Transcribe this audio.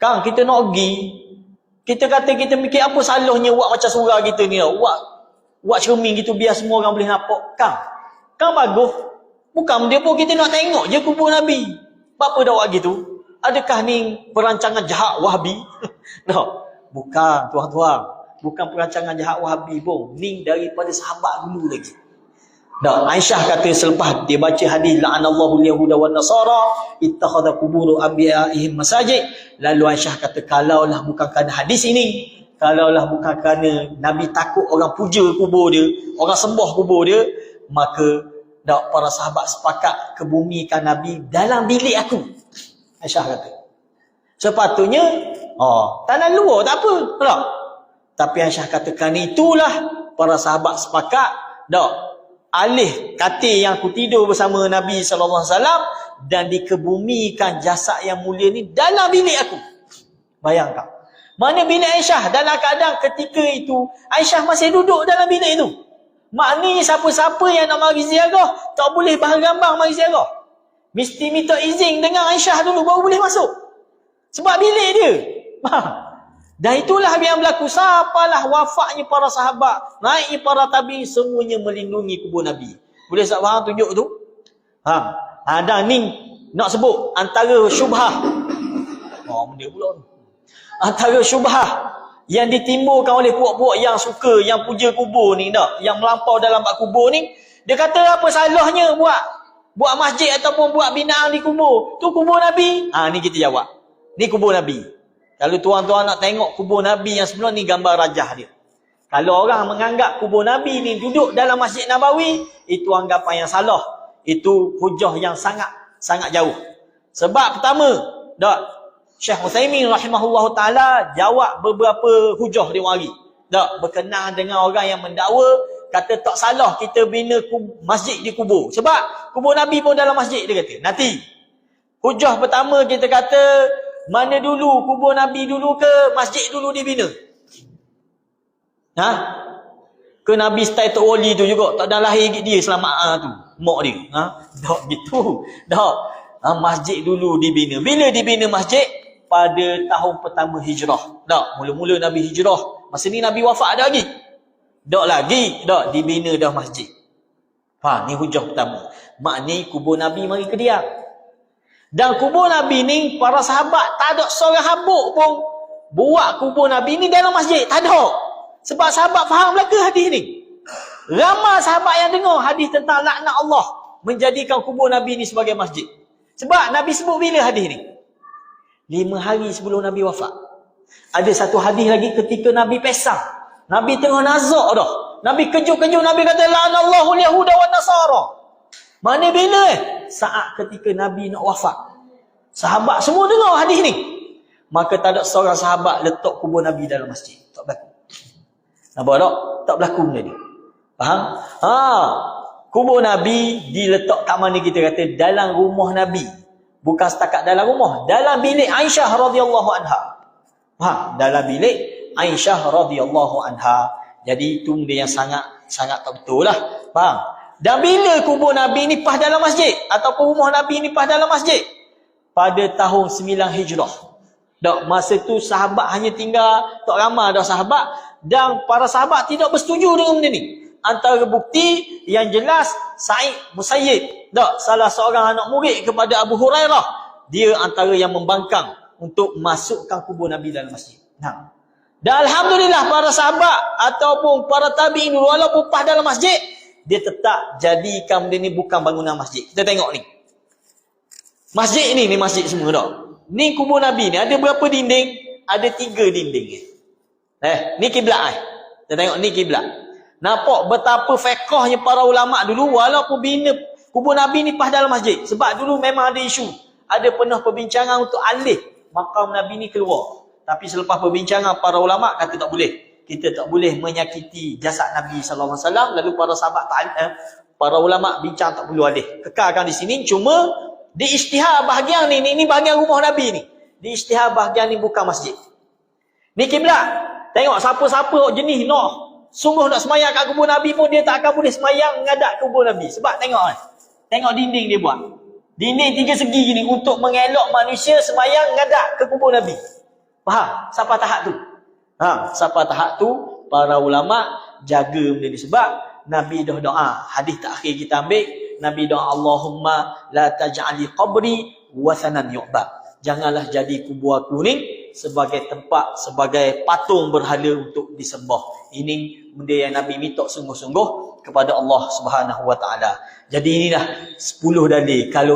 Kang kita nak pergi kita kata kita mikir apa salahnya buat macam surah kita ni. Buat buat cermin gitu biar semua orang boleh nampak. Kang kang bagus. Bukan dia pun kita nak tengok je kubur nabi. Apa dah buat gitu? Adakah ni perancangan jahat wahabi? No. Bukan tuan-tuan. Bukan perancangan jahat wahabi pun. Ni daripada sahabat dulu lagi dan Aisyah kata selepas dia baca hadis la'anallahu al-yahuda wan nasara ittakhadha qubur anbiya'ihim masajid. Lalu Aisyah kata kalaulah bukan kerana hadis ini kalaulah bukan kerana Nabi takut orang puja kubur dia orang sembah kubur dia maka dak para sahabat sepakat kebumikan Nabi dalam bilik aku. Aisyah kata. Sepatutnya oh tanah luar tak apa tak? Tapi Aisyah katakan itulah para sahabat sepakat dak alih katil yang aku tidur bersama Nabi wasallam dan dikebumikan jasad yang mulia ni dalam bilik aku. Bayangkan. Mana bilik Aisyah dalam keadaan ketika itu Aisyah masih duduk dalam bilik itu. Maknanya siapa-siapa yang nak mari ziarah tak boleh bahan gambar mari ziarah. Mesti minta izin dengan Aisyah dulu baru boleh masuk. Sebab bilik dia. Dan itulah yang berlaku. Sapalah wafatnya para sahabat. Naiknya para tabi semuanya melindungi kubur Nabi. Boleh tak faham tunjuk tu? Ha. ha dan ni nak sebut antara syubhah. Oh, benda pula. Antara syubhah yang ditimbulkan oleh puak-puak yang suka, yang puja kubur ni tak? Yang melampau dalam bak kubur ni. Dia kata apa salahnya buat buat masjid ataupun buat binaan di kubur. Tu kubur Nabi. Ha, ni kita jawab. Ni kubur Nabi. Kalau tuan-tuan nak tengok kubur Nabi yang sebenar ni gambar rajah dia. Kalau orang menganggap kubur Nabi ni duduk dalam Masjid Nabawi, itu anggapan yang salah. Itu hujah yang sangat sangat jauh. Sebab pertama, dak Syekh Utsaimin rahimahullah taala jawab beberapa hujah dia mari. Dak berkenaan dengan orang yang mendakwa kata tak salah kita bina masjid di kubur. Sebab kubur Nabi pun dalam masjid dia kata. Nanti hujah pertama kita kata mana dulu kubur Nabi dulu ke masjid dulu dibina? Ha? Ke Nabi style Tok Wali tu juga tak ada lahir dia selamat ha, tu. Mak dia. Ha? Tak gitu. Tak. Ha, masjid dulu dibina. Bila dibina masjid? Pada tahun pertama hijrah. Tak. Mula-mula Nabi hijrah. Masa ni Nabi wafat ada lagi. Tak lagi. Tak. Dibina dah masjid. Ha, ni hujah pertama. Maknanya kubur Nabi mari ke dia. Dan kubur Nabi ni para sahabat tak ada seorang habuk pun buat kubur Nabi ni dalam masjid. Tak ada. Sebab sahabat faham ke hadis ni. Ramai sahabat yang dengar hadis tentang laknat Allah menjadikan kubur Nabi ni sebagai masjid. Sebab Nabi sebut bila hadis ni? Lima hari sebelum Nabi wafat. Ada satu hadis lagi ketika Nabi pesang. Nabi tengah nazak dah. Nabi kejut-kejut. Nabi kata, La'anallahu liyahuda wa nasara. Mana bila eh? Saat ketika Nabi nak wafat. Sahabat semua dengar hadis ni. Maka tak ada seorang sahabat letak kubur Nabi dalam masjid. Tak berlaku. Nampak tak? Tak berlaku benda ni. Faham? Ha. Kubur Nabi diletak kat mana kita kata? Dalam rumah Nabi. Bukan setakat dalam rumah. Dalam bilik Aisyah radhiyallahu anha. Ha. Dalam bilik Aisyah radhiyallahu anha. Jadi itu benda yang sangat sangat tak betul lah. Faham? Dan bila kubur Nabi ni pas dalam masjid? Ataupun rumah Nabi ni pas dalam masjid? Pada tahun 9 hijrah. Tak, masa tu sahabat hanya tinggal, tak ramai dah sahabat. Dan para sahabat tidak bersetuju dengan benda ni. Antara bukti yang jelas, Sa'id Musayyid. Tak, salah seorang anak murid kepada Abu Hurairah. Dia antara yang membangkang untuk masukkan kubur Nabi dalam masjid. Nah. Dan Alhamdulillah para sahabat ataupun para tabi'in walaupun pas dalam masjid, dia tetap jadikan benda ni bukan bangunan masjid. Kita tengok ni. Masjid ni, ni masjid semua tak? Ni kubur Nabi ni, ada berapa dinding? Ada tiga dinding. Eh, ni kiblat eh. Kita tengok ni kiblat. Nampak betapa fekahnya para ulama dulu walaupun bina kubur Nabi ni pas dalam masjid. Sebab dulu memang ada isu. Ada pernah perbincangan untuk alih makam Nabi ni keluar. Tapi selepas perbincangan para ulama kata tak boleh kita tak boleh menyakiti jasad Nabi sallallahu alaihi wasallam. Lalu para sahabat tak eh, para ulama bincang tak perlu alih. Kekalkan di sini. Cuma di isytihar bahagian ni ni, ni bahagian rumah Nabi ni. Di isytihar bahagian ni bukan masjid. Ni kiblat. Tengok siapa-siapa jenis nak sungguh nak semayang kat kubur Nabi pun dia tak akan boleh semayang mengadap kubur Nabi. Sebab tengok eh. Tengok dinding dia buat. Dinding tiga segi ni untuk mengelak manusia semayang ngadak ke kubur Nabi. Faham? Siapa tahap tu? Ha, siapa tahap tu? Para ulama jaga benda ni sebab Nabi dah doa. Hadis terakhir kita ambil, Nabi doa Allahumma la taj'ali qabri wasanan yu'bad. Janganlah jadi kubur aku ni sebagai tempat, sebagai patung berhala untuk disembah. Ini benda yang Nabi minta sungguh-sungguh kepada Allah Subhanahu Wa Taala. Jadi inilah 10 dalil kalau